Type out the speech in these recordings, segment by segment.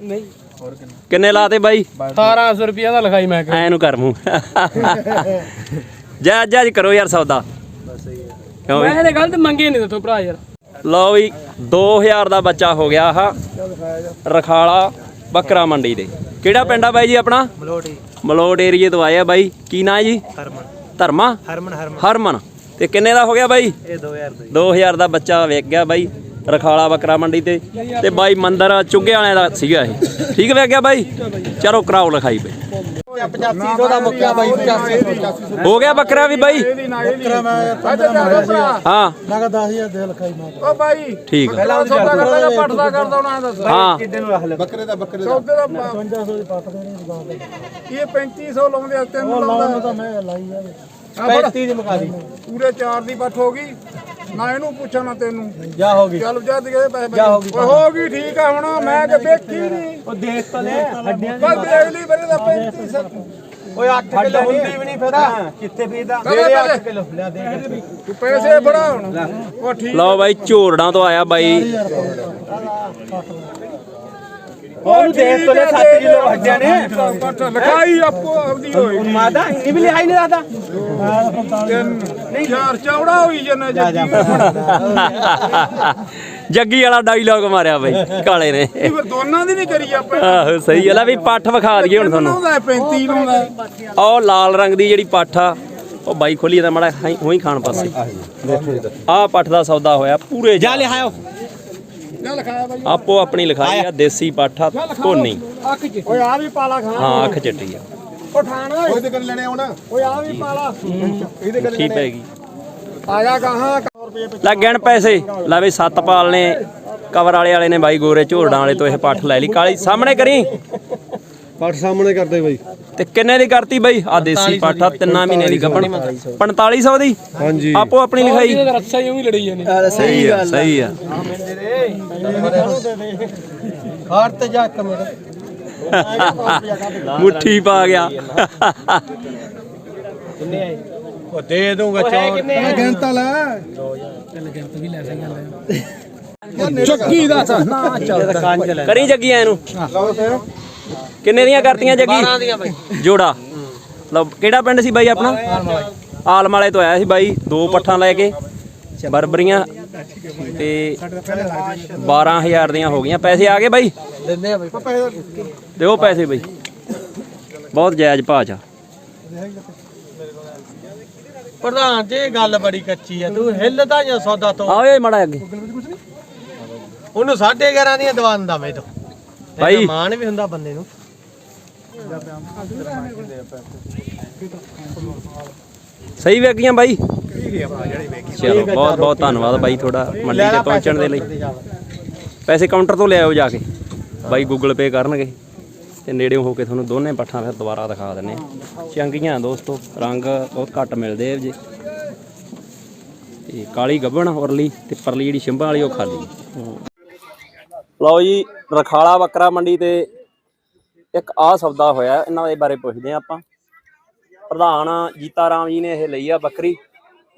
ਨਹੀਂ। ਕਿੰਨੇ ਲਾਤੇ ਬਾਈ? 1800 ਰੁਪਿਆ ਦਾ ਲਿਖਾਈ ਮੈਂ ਐ ਨੂੰ ਕਰ ਮੂੰ ਜੈ ਜੈ ਕਰੋ ਯਾਰ ਸੌਦਾ। ਕਿਉਂ ਵੀ ਮੈਂ ਇਹਦੇ ਗਲਤ ਮੰਗੇ ਨਹੀਂ ਤੋ ਭਰਾ ਯਾਰ। ਲਓ ਵੀ 2000 ਦਾ ਬੱਚਾ ਹੋ ਗਿਆ ਆਹ। ਰਖਾਲਾ ਬੱਕਰਾ ਮੰਡੀ ਦੇ। ਕਿਹੜਾ ਪਿੰਡ ਆ ਬਾਈ ਜੀ ਆਪਣਾ? ਮਲੋਟੀ ਮਲੋਟ ਏਰੀਏ ਤੋਂ ਆਇਆ ਬਾਈ। ਕੀ ਨਾਂ ਜੀ? ਹਰਮਨ। ਧਰਮਾ? ਹਰਮਨ ਹਰਮਨ। ਹਰਮਨ। ਤੇ ਕਿੰਨੇ ਦਾ ਹੋ ਗਿਆ ਬਾਈ? ਇਹ 2000 ਦਾ 2000 ਦਾ ਬੱਚਾ ਵੇਚ ਗਿਆ ਬਾਈ। ਰਖਾਲਾ ਬੱਕਰਾ ਮੰਡੀ ਤੇ ਤੇ ਬਾਈ ਮੰਦਰ ਚੁੱਗੇ ਵਾਲਿਆਂ ਦਾ ਸੀਗਾ ਇਹ। ਠੀਕ ਵੇਚ ਗਿਆ ਬਾਈ? ਚਲੋ ਕਰਾਓ ਲਿਖਾਈ ਬਾਈ। 8500 ਦਾ ਮੁੱਕਿਆ ਬਾਈ 8500 ਹੋ ਗਿਆ ਬੱਕਰਾ ਵੀ ਬਾਈ? ਬੱਕਰਾ ਮੈਂ 15 ਮਾਰਿਆ ਸੀ ਹਾਂ। ਮੈਂ ਕਿਹਾ 10000 ਦੇ ਲਿਖਾਈ ਮੈਂ ਓ ਬਾਈ ਠੀਕ ਆ। ਪਹਿਲਾਂ ਸੌਦਾ ਕਰਦਾ ਪੱਟਦਾ ਕਰਦਾ ਉਹਨਾਂ ਦੱਸ। ਹਾਂ। ਕਿੱਡੇ ਨੂੰ ਰੱਖ ਲੈ ਬੱਕਰੇ ਦਾ ਬੱਕਰੇ ਦਾ। ਸੌਦੇ ਦਾ 5500 ਦੀ ਪੱਟ ਦੇਣੀ ਦੁਕਾਨ ਤੇ। ਇਹ 3500 ਲਾਉਂਦੇ ਆ ਤੈਨੂੰ ਉਹ ਲਾਉਂਦਾ। ਮੈਂ ਲਾਈ ਆ। ਹਾਂ। 35 ਦੀ ਮੁਕਾ ਦੀ। ਪੂਰੇ 4 ਦੀ ਪੱਠ ਹੋ ਗਈ। ਨਾ ਇਹਨੂੰ ਪੁੱਛਾਂ ਨਾ ਤੈਨੂੰ। ਜਾ ਹੋ ਗਈ। ਚੱਲ ਜਾ ਦੇ ਪੈਸੇ ਜਾ ਹੋ ਗਈ। ਓਏ ਹੋ ਗਈ ਠੀਕ ਆ ਹੁਣ। ਮੈਂ ਕਿ ਵੇਖੀ ਨਹੀਂ। ਉਹ ਦੇਖ ਤਾਂ ਲੈ ਹੱਡੀਆਂ ਬਸ ਦੇਖ ਲਈ ਮੇਰੇ ਦਾ 3500 ਓਏ 8 ਕਿਲੋ ਹੁੰਦੀ ਵੀ ਨਹੀਂ ਫਿਰ ਕਿੱਥੇ ਫੀਦਾ ਦੇ ਦੇ 8 ਕਿਲੋ ਲਿਆ ਦੇ ਤੂੰ ਪੈਸੇ ਬੜਾ ਹੁਣ। ਉਹ ਠੀਕ ਲਓ ਬਾਈ ਝੋਰੜਾਂ ਤੋਂ ਆਇਆ ਬਾਈ। ਉਹਨੂੰ ਦੇਖ ਤੋਂ ਲੈ 7 ਕਿਲੋ ਹੱਡੀਆਂ ਨੇ। ਪੱਠ ਲਿਖਾਈ ਆਪੋ ਆਪਦੀ ਹੋਈ। ਮਾਦਾ ਇਹ ਵੀ ਲਿਆਈ ਨਹੀਂ ਦਾਦਾ ਨਹੀਂ ਯਾਰ ਚੌੜਾ ਹੋਈ ਜਨਾ ਜੱਜੀ ਜੱਗੀ ਵਾਲਾ। ਡਾਇਲੌਗ ਮਾਰਿਆ ਬਾਈ ਕਾਲੇ ਨੇ। ਫਿਰ ਦੋਨਾਂ ਦੀ ਨਹੀਂ ਕਰੀ ਆਪਾਂ। ਆਹੋ ਸਹੀ ਹੈ ਲੈ ਵੀ ਪੱਠ ਵਿਖਾ ਦਈਏ ਹੁਣ ਤੁਹਾਨੂੰ। ਲਾਉਂਦਾ 35 ਲਾਉਂਦਾ? ਉਹ ਲਾਲ ਰੰਗ ਦੀ ਜਿਹੜੀ ਪੱਠ ਆ ਉਹ ਬਾਈ ਖੋਲੀ ਇਹਦਾ ਮਾੜਾ ਹੋਈ ਖਾਣ ਪਾਸੇ। ਆਹ ਪੱਠ ਦਾ ਸੌਦਾ ਹੋਇਆ ਪੂਰੇ ਜਾ ਲਿਆਓ ਆਪੋ ਆਪਣੀ ਲਿਖਾਈ ਆ ਦੇਸੀ ਪਾਠਾ ਚ ਓਏ ਆ ਵੀ ਪਾਲਾ ਖਾ ਹਾਂ ਅੱਖ ਚਿੱਟੀ ਆ। ਉਹ ਠਾਣਾ ਓਏ। ਤੇ ਕਰ ਲੈਣੇ ਆਉਣਾ ਓਏ ਆ ਵੀ ਪਾਲਾ। ਠੀਕ ਪੈਗੀ ਆਇਆ ਕਹਾਂ ਲੱਗਣ ਪੈਸੇ। ਲੈ ਵੀ ਸਤਪਾਲ ਨੇ ਕਵਰ ਵਾਲੇ ਵਾਲੇ ਨੇ ਬਾਈ ਗੋਰੇ ਝੋਰੜਾਂ ਵਾਲੇ ਤੋਂ ਇਹ ਪੱਠ ਲੈ ਲਈ। ਕਾਲੀ ਸਾਹਮਣੇ ਕਰੀ। ਪੱਟ ਸਾਹਮਣੇ ਕਰਦੇ ਬਾਈ। ਤੇ ਕਿੰਨੇ ਦੀ ਕਰਤੀ ਬਾਈ? ਆ ਦੇਸੀ ਪਾਠਾ ਤਿੰਨਾਂ ਮਹੀਨੇ ਦੀ ਗੱਭਣ 4500 ਦੀ। ਹਾਂਜੀ। ਆਪੋ ਆਪਣੀ ਲਿਖਾਈ। ਇਹਦਾ ਰੱਸਾ ਹੀ ਉਵੇਂ ਲੜੀ ਜਾਂਦੇ ਸਹੀ ਆ ਸਹੀ ਆ। ਹਾਰ ਤੇ ਜਾ ਇੱਕ ਮਿੰਟ। ਮੁੱਠੀ ਪਾ ਗਿਆ। ਉਹ ਦੇ ਦੂੰਗਾ ਚੌਰ ਗਿਣਤਾ ਲੈ। ਚੱਕੀ ਦਾ ਨਾ ਚੱਲਦਾ। ਕੰਨ ਚ ਲੈ ਕਰੀ ਜੱਗੀ ਐ ਨੂੰ ਕਿੰਨੇ ਦੀਆਂ ਕਰਤੀਆਂ ਜੱਗੀ? 12 ਦੀਆਂ ਬਾਈ। ਜੋੜਾ। ਲਓ ਕਿਹੜਾ ਪਿੰਡ ਸੀ ਬਾਈ ਆਪਣਾ? ਆਲਮ ਵਾਲੇ ਤੋਂ ਆਇਆ ਸੀ ਬਾਈ। ਦੋ ਪੱਠਾਂ ਲੈ ਕੇ। ਬਰਬਰੀਆਂ ਤੇ 12000 ਦੀਆਂ ਹੋ ਗਈਆਂ। ਪੈਸੇ ਆ ਗਏ ਬਾਈ? ਦਿੰਦੇ ਆ ਬਾਈ। ਦਿਓ ਪੈਸੇ ਬਾਈ। ਬਹੁਤ ਜਾਇਜ਼ ਭਾਅ ਚ ਆ। ਪ੍ਰਧਾਨ ਜੀ ਗੱਲ ਬੜੀ ਕੱਚੀ ਆ। ਤੂੰ ਹਿੱਲਦਾ ਜਾਂ ਸੌਦਾ ਤੋਂ? ਇਹ ਮੜਾ ਅੱਗੇ। ਉਹਨੂੰ 11.5 ਦੀਆਂ ਦਵਾ ਦਿੰਦਾ ਮੈਂ ਤੋਂ। ਬਾਈ। ਮਾਣ ਵੀ ਹੁੰਦਾ ਬੰਦੇ ਨੂੰ। ਸਹੀ ਵੇਗੀਆਂ ਬਾਈ। ਚਲੋ ਬਹੁਤ ਬਹੁਤ ਧੰਨਵਾਦ ਬਾਈ ਤੁਹਾਡਾ ਮੰਡੀ ਤੇ ਪਹੁੰਚਣ ਦੇ ਲਈ। ਪੈਸੇ ਕਾਊਂਟਰ ਤੋਂ ਲਿਆਓ ਜਾ ਕੇ। ਬਾਈ ਗੂਗਲ ਪੇ ਕਰਨਗੇ ਤੇ ਨੇੜਿਓਂ ਹੋ ਕੇ ਤੁਹਾਨੂੰ ਦੋਨੇ ਪੱਠਾਂ ਫਿਰ ਦੁਬਾਰਾ ਦਿਖਾ ਦਿੰਨੇ ਆ। ਚੰਗੀਆਂ ਦੋਸਤੋ ਰੰਗ ਬਹੁਤ ਘੱਟ ਮਿਲਦੇ ਆ ਜੀ। ਤੇ ਕਾਲੀ ਗੱਭਣ ਉਰਲੀ ਤੇ ਪਰਲੀ ਜਿਹੜੀ ਸ਼ਿੰਭਾਂ ਵਾਲੀ ਉਹ ਖਾਲੀ। ਲਓ ਜੀ ਰਖਾਲਾ ਬੱਕਰਾ ਮੰਡੀ ਤੇ ਇੱਕ ਆਹ ਸੌਦਾ ਹੋਇਆ ਇਹਨਾਂ ਦੇ ਬਾਰੇ ਪੁੱਛਦੇ ਆ ਆਪਾਂ। ਪ੍ਰਧਾਨ ਜੀਤਾ ਰਾਮ ਜੀ ਨੇ ਇਹ ਲਈ ਆ ਬੱਕਰੀ।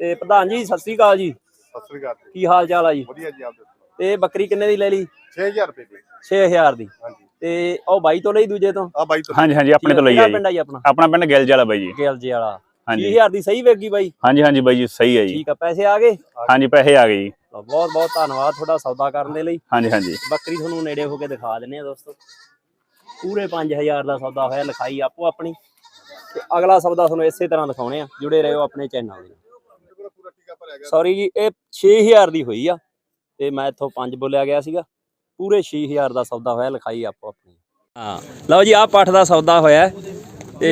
ਤੇ ਪ੍ਰਧਾਨ ਜੀ ਸਤਿ ਸ੍ਰੀ ਅਕਾਲ ਜੀ। ਸਤਿ ਸ੍ਰੀ ਅਕਾਲ ਕੀ ਹਾਲ ਚਾਲ ਆ ਜੀ? ਵਧੀਆ ਜੀ ਆਪ ਦੱਸੋ। ਤੇ ਬੱਕਰੀ ਕਿੰਨੇ ਦੀ ਲੈ ਲਈ? 6000 ਰੁਪਏ ਦੀ। 6000 ਦੀ। ਹਾਂਜੀ। ਤੇ ਉਹ ਬਾਈ ਤੋਂ ਲਈ ਦੂਜੇ ਤੋਂ? ਆ ਬਾਈ ਤੋਂ। ਹਾਂਜੀ ਹਾਂਜੀ ਆਪਣੇ ਤੋਂ ਲਈ ਆ ਪਿੰਡ ਜੀ। ਆ ਜੀ ਆਪਣਾ? ਆਪਣਾ ਪਿੰਡ ਗਿਲਜ ਵਾਲਾ ਬਾਈ ਜੀ। ਗੇਲ ਜੀ ਵਾਲਾ ਹਾਂਜੀ 6000 ਦੀ ਸਹੀ ਵੇਗੀ ਬਾਈ? ਹਾਂਜੀ ਹਾਂਜੀ ਬਾਈ ਜੀ ਸਹੀ ਹੈ ਜੀ। ਠੀਕ ਆ ਪੈਸੇ ਆ ਗਏ? ਹਾਂਜੀ ਪੈਸੇ ਆ ਗਏ ਜੀ। ਬਹੁਤ ਬਹੁਤ ਧੰਨਵਾਦ ਤੁਹਾਡਾ ਸੌਦਾ ਕਰਨ ਦੇ ਲਈ। ਹਾਂਜੀ ਹਾਂਜੀ। ਬੱਕਰੀ ਤੁਹਾਨੂੰ ਨੇੜੇ ਹੋ ਕੇ ਦਿਖਾ ਦਿੰਨੇ ਆ ਦੋਸਤੋ। ਪੂਰੇ 5000 ਦਾ ਸੌਦਾ ਹੋਇਆ ਲਿਖਾਈ ਆਪੋ ਆਪਣੀ। ਤੇ ਅਗਲਾ ਸੌਦਾ ਤੁਹਾਨੂੰ ਇਸੇ ਤਰ੍ਹਾਂ ਦਿਖਾਉਣੇ ਆ। ਜੁੜੇ ਰਹੋ ਆਪਣੇ ਚੈਨਲ ਦੇ ਸੌਰੀ ਜੀ ਇਹ 6000 ਦੀ ਹੋਈ ਆ ਤੇ ਮੈਂ ਇੱਥੋਂ 5 ਬੋਲਿਆ ਗਿਆ ਸੀਗਾ। ਪੂਰੇ 6000 ਦਾ ਸੌਦਾ ਹੋਇਆ ਲਿਖਾਈ ਆਪੋ ਆਪਣੀ। ਹਾਂ ਲਓ ਜੀ ਆਹ ਪੱਠ ਦਾ ਸੌਦਾ ਹੋਇਆ ਤੇ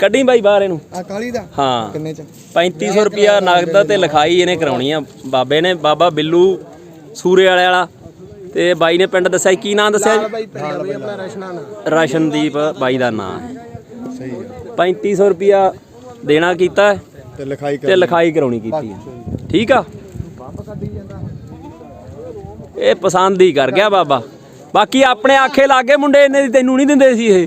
ਕੱਢੀ ਬਾਈ ਬਾਹਰ ਇਹਨੂੰ। ਆ ਕਾਲੀ ਦਾ? ਹਾਂ। ਕਿੰਨੇ ਚ? 3500 ਰੁਪਿਆ ਨਗਦ ਤੇ ਲਿਖਾਈ ਇਹਨੇ ਕਰਾਉਣੀ ਆ। ਬਾਬੇ ਨੇ ਬਾਬਾ ਬਿੱਲੂ ਸੂਰੇ ਵਾਲੇ ਵਾਲਾ ਤੇ ਬਾਈ ਨੇ ਪਿੰਡ ਦੱਸਿਆ ਕੀ ਨਾਂ ਦੱਸਿਆ ਜੀ? ਰਸ਼ਨਦੀਪ ਬਾਈ ਦਾ ਨਾਂ। ਹੈ ਸਹੀ 3500 ਰੁਪਿਆ ਦੇਣਾ ਕੀਤਾ ਤੇ ਲਿਖਾਈ ਤੇ ਲਿਖਾਈ ਕਰਾਉਣੀ ਕੀਤੀ ਹੈ। ਠੀਕ ਆ? ਇਹ ਪਸੰਦ ਹੀ ਕਰ ਗਿਆ ਬਾਬਾ। ਬਾਕੀ ਆਪਣੇ ਆਖੇ ਲਾਗੇ ਮੁੰਡੇ ਇਹਨੇ ਦੀ ਤੈਨੂੰ ਨਹੀਂ ਦਿੰਦੇ ਸੀ ਇਹ।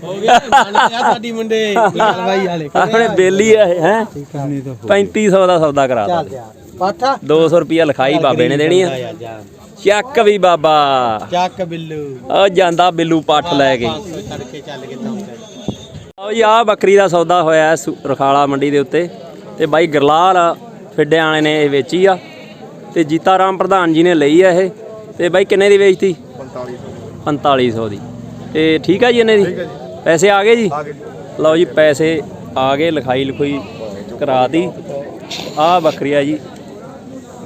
ਸਾਡੀ ਮੁੰਡੇ ਲਾਲ ਬਾਈ ਵਾਲੇ। ਆਪਣੇ ਬੇਲੀ ਆ ਇਹ ਹੈ? 3500 ਦਾ ਸੌਦਾ ਕਰਾ ਤਾ। ਪਾਠਾ 200 ਰੁਪਿਆ ਲਿਖਾਈ ਬਾਬੇ ਨੇ ਦੇਣੀ ਆ। ਚੱਕ ਵੀ ਬਾਬਾ। ਚੱਕ ਬਿੱਲੂ। ਆ ਜਾਂਦਾ ਬਿੱਲੂ ਪੱਠ ਲੈ ਕੇ। 500 ਤੜਕੇ ਚੱਲ ਕੇ ਤਾਂ ਆਓ ਜੀ ਆ ਬੱਕਰੀ ਦਾ ਸੌਦਾ ਹੋਇਆ ਰਖਾਲਾ ਮੰਡੀ ਦੇ ਉੱਤੇ। ਤੇ ਬਾਈ ਗਰਲਾਲ ਫਿੱਡੇ ਵਾਲੇ ਨੇ ਇਹ ਵੇਚੀ ਆ ਤੇ ਜੀਤਾ ਰਾਮ ਪ੍ਰਧਾਨ ਜੀ ਨੇ ਲਈ ਆ ਇਹ। ਤੇ ਬਾਈ ਕਿੰਨੇ ਦੀ ਵੇਚਤੀ? 4500 ਦੀ। ਤੇ ਠੀਕ ਆ ਜੀ ਇਹਨੇ ਦੀ? ਪੈਸੇ ਆ ਗਏ ਜੀ? ਲਓ ਜੀ ਪੈਸੇ ਆ ਗਏ ਲਿਖਾਈ ਲਿਖੋਈ ਕਰਾ ਦੀ ਆ ਬੱਕਰੀ ਆ ਜੀ।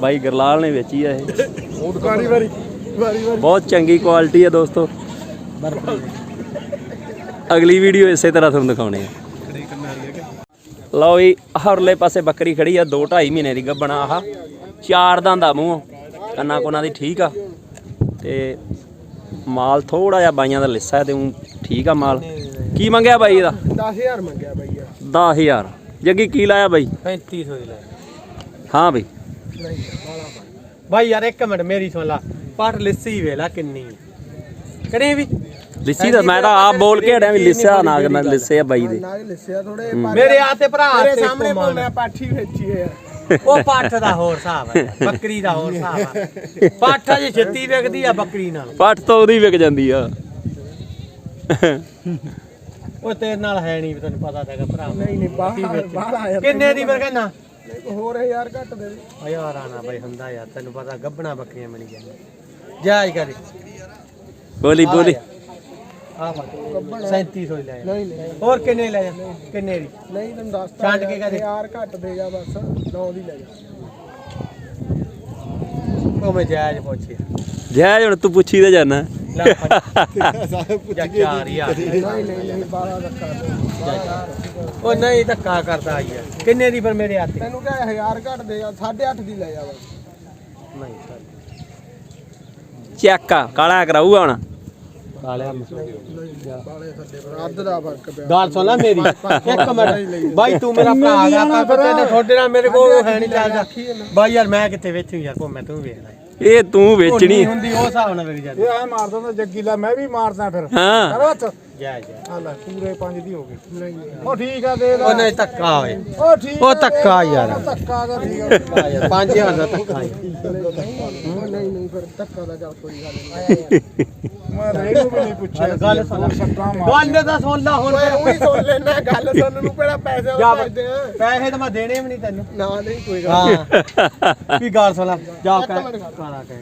ਬਾਈ ਗਰਲਾਲ ਨੇ ਵੇਚੀ ਆ ਇਹ। ਵਾਰੀ ਵਾਰੀ ਵਾਰੀ ਬਹੁਤ ਚੰਗੀ ਕੁਆਲਿਟੀ ਹੈ ਦੋਸਤੋ। ਅਗਲੀ ਵੀਡੀਓ ਇਸੇ ਤਰ੍ਹਾਂ ਤੁਹਾਨੂੰ ਦਿਖਾਉਣੇ ਆ। ਲਓ ਜੀ ਹਰਲੇ ਪਾਸੇ ਬੱਕਰੀ ਖੜੀ ਆ 2 2.5 ਮਹੀਨੇ ਦੀ ਗੱਬਣਾ ਆਹ। ਚਾਰ ਦੰਦ ਆ ਮੂੰਹ ਕੰਨਾ ਕੋਨਾ ਦੀ ਠੀਕ ਆ। ਤੇ ਮਾਲ ਥੋੜਾ ਜਿਹਾ ਬਾਈਆਂ ਦਾ ਲਿੱਸਾ ਹੈ ਤੇ ਊਂ ਠੀਕ ਆ ਮਾਲ। ਕੀ ਮੰਗਿਆ ਬਾਈ ਇਹਦਾ? 10000 ਮੰਗਿਆ ਬਈ ਯਾਰ 10000 ਜੱਗੀ ਕੀ ਲਾਇਆ ਬਾਈ? 3500 ਦੀ ਲੈ ਹਾਂ ਬਈ। ਬਾਈ ਯਾਰ ਇੱਕ ਮਿੰਟ ਮੇਰੀ ਸੁਣ ਲਾ। ਪੱਠ ਲਿੱਸੀ ਵੇਲਾ ਕਿੰਨੀ ਕਰੇ ਵੀ? ਲਿੱਸੀ ਦਾ ਮੈਂ ਤਾਂ ਆਪ ਬੋਲ ਕੇ ਹਟਿਆ ਵੀ ਲਿੱਸਿਆ ਨਾ ਕਿ ਮੈਂ ਲਿੱਸੇ ਆ ਬਾਈ ਦੇ। ਲਿਸਿਆ ਥੋੜੇ ਮੇਰੇ ਆ ਤੇ ਭਰਾ ਤੇਰੇ ਤੇ ਸਾਹਮਣੇ। ਬੋਲਿਆ ਪਾਠੀ ਵੇਚੀ ਹੈ ਉਹ ਪੱਠ ਦਾ ਹੋਰ ਹਿਸਾਬ ਹੈ ਬੱਕਰੀ ਦਾ ਹੋਰ ਹਿਸਾਬ ਹੈ ਪੱਠ ਅਜੇ ਛੇਤੀ ਵਿਕਦੀ ਆ ਬੱਕਰੀ ਨਾਲ। ਪੱਠ ਤਾਂ ਉਹਦੀ ਵਿਕ ਜਾਂਦੀ ਆ। ਉਹ ਤੇਰੇ ਨਾਲ ਹੈ ਨਹੀਂ ਤੈਨੂੰ ਪਤਾ ਹੈਗਾ ਭਰਾ। ਨਹੀਂ ਨਹੀਂ ਬਾਹਰ ਬਾਹਰ ਆਇਆ ਕਿੰਨੇ ਦੀ ਫਿਰ ਕਹਿੰਦਾ? ਹੋਰ ਯਾਰ ਘੱਟ ਦੇ ਓ ਯਾਰ ਆਣਾ ਬਈ ਹੁੰਦਾ ਯਾਰ ਤੈਨੂੰ ਪਤਾ ਗੱਬਣਾ ਬੱਕਰੀਆਂ ਮਿਲ ਜਾਂਦੀਆਂ ਜਾਇਜ਼ ਕਰੀ। ਬੋਲੀ ਬੋਲੀ। ਆ ਫੜ 3700 ਹੀ ਲੈ ਜਾ। ਨਹੀਂ ਨਹੀਂ ਹੋਰ ਕਿੰਨੇ ਲੈ ਜਾ ਕਿੰਨੇ ਦੀ? ਨਹੀਂ ਤੈਨੂੰ ਦੱਸਤਾ ਛੱਡ ਕੇ ਕਦੇ। ਯਾਰ ਘੱਟ ਦੇ ਜਾ ਬਸ ਨੌ ਦੀ ਲੈ ਜਾ। ਉਹ ਮੈਂ ਜਾਇਜ਼ ਪੁੱਛਿਆ। ਹੁਣ ਤੂੰ ਪੁੱਛੀ ਤੇ ਜਾਣਾ ਲੈ। ਜਾ। ਚਾਰ ਯਾਰ ਨਹੀਂ ਨਹੀਂ ਨਹੀਂ ਬਾਹਰ ਰੱਖਾ ਦੇ। ਉਹ ਨਹੀਂ ਧੱਕਾ ਕਰਦਾ ਯਾਰ ਕਿੰਨੇ ਦੀ ਫਿਰ ਮੇਰੇ ਹੱਥ? ਤੈਨੂੰ ਕਿਹਾ ਹਜ਼ਾਰ ਘੱਟ ਦੇ ਜਾ 8.5 ਦੀ ਲੈ ਜਾ ਬਸ। ਨਹੀਂ ਚੈੱਕ ਆ ਕਾਲਾ ਕਰਾਊਗਾ ਹੁਣ। ਕਾਲਿਆ ਅੱਧ ਦਾ ਫ਼ਰਕ ਪਿਆ। ਗੱਲ ਸੁਣ ਲੈ ਮੇਰੀ। ਇੱਕ ਮਿੰਟ। ਬਾਈ ਤੂੰ ਮੇਰਾ ਭਰਾ ਆ ਪਰ ਨਹੀਂ ਤੁਹਾਡੇ ਨਾਲ ਮੇਰੇ ਕੋਲ ਹੈ ਨਹੀਂ ਚੱਲਦਾ ਬਾਈ ਯਾਰ ਮੈਂ ਕਿੱਥੇ ਵੇਚੂ ਯਾਰ ਕੋ ਮੈਂ ਤੂੰ ਵੇਖ ਲੈ। ਇਹ ਤੂੰ ਵੇਚਣੀ। ਨਹੀਂ ਹੁੰਦੀ ਉਹ ਹਿਸਾਬ ਨਾਲ ਵਿਕ ਜਾਂਦੀ ਇਹ ਐ ਮਾਰ ਦਿੰਦਾ ਜੱਗੀ ਲਾ ਮੈਂ ਵੀ ਮਾਰਦਾ ਫਿਰ। ਹਾਂ। ਕਰੋ ਹੱਥ? ਜੈ ਜੈ। ਆ ਲੈ ਪੂਰੇ 5 ਦੀ ਹੋ ਗਈ ਨਹੀਂ ਉਹ ਠੀਕ ਆ ਦੇ ਉਹ ਨਹੀਂ ਧੱਕਾ ਹੋਏ ਉਹ ਠੀਕ ਉਹ ਧੱਕਾ ਯਾਰ। ਧੱਕਾ ਦਾ ਠੀਕ ਆ। ਯਾਰ 5000 ਦਾ ਧੱਕਾ ਫਿਰ ਧੱਕਾ ਦਾ ਚੱਲ ਕੋਈ ਗੱਲ ਨਹੀਂ। ਮੈਂ ਰੇੜੂ ਵੀ ਨਹੀਂ ਪੁੱਛਿਆ ਗੱਲ ਸੁਣ। ਸੱਟਾਂ ਮਾਰ ਗੱਲ ਤਾਂ ਸੁਣ ਲਾ ਹੁਣ। ਉਹੀ ਸੁਣ ਲੈਣਾ ਗੱਲ ਸੁਣਨ ਨੂੰ ਕਿਹੜਾ ਪੈਸੇ ਜਾ ਭੇਜਦੇ ਆ ਪੈਸੇ ਤਾਂ ਮੈਂ ਦੇਣੇ ਵੀ ਨਹੀਂ ਤੈਨੂੰ। ਨਾ ਨਹੀਂ ਕੋਈ ਗੱਲ ਹਾਂ। ਕੀ ਗੱਲ ਸੁਣ ਲਾ ਜਾ ਕਾਲਾ ਕਹਿ।